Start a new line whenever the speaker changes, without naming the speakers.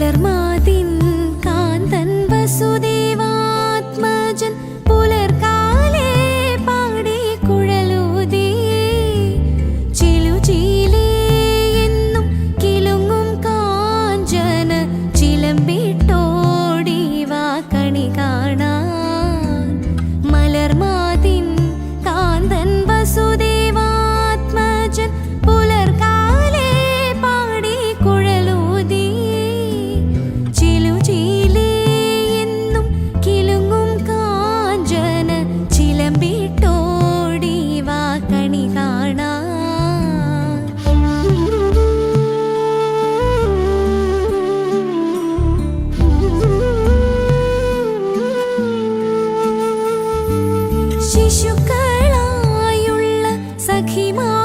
nerma. ശിശുക്കളായുള്ള സഖിമാ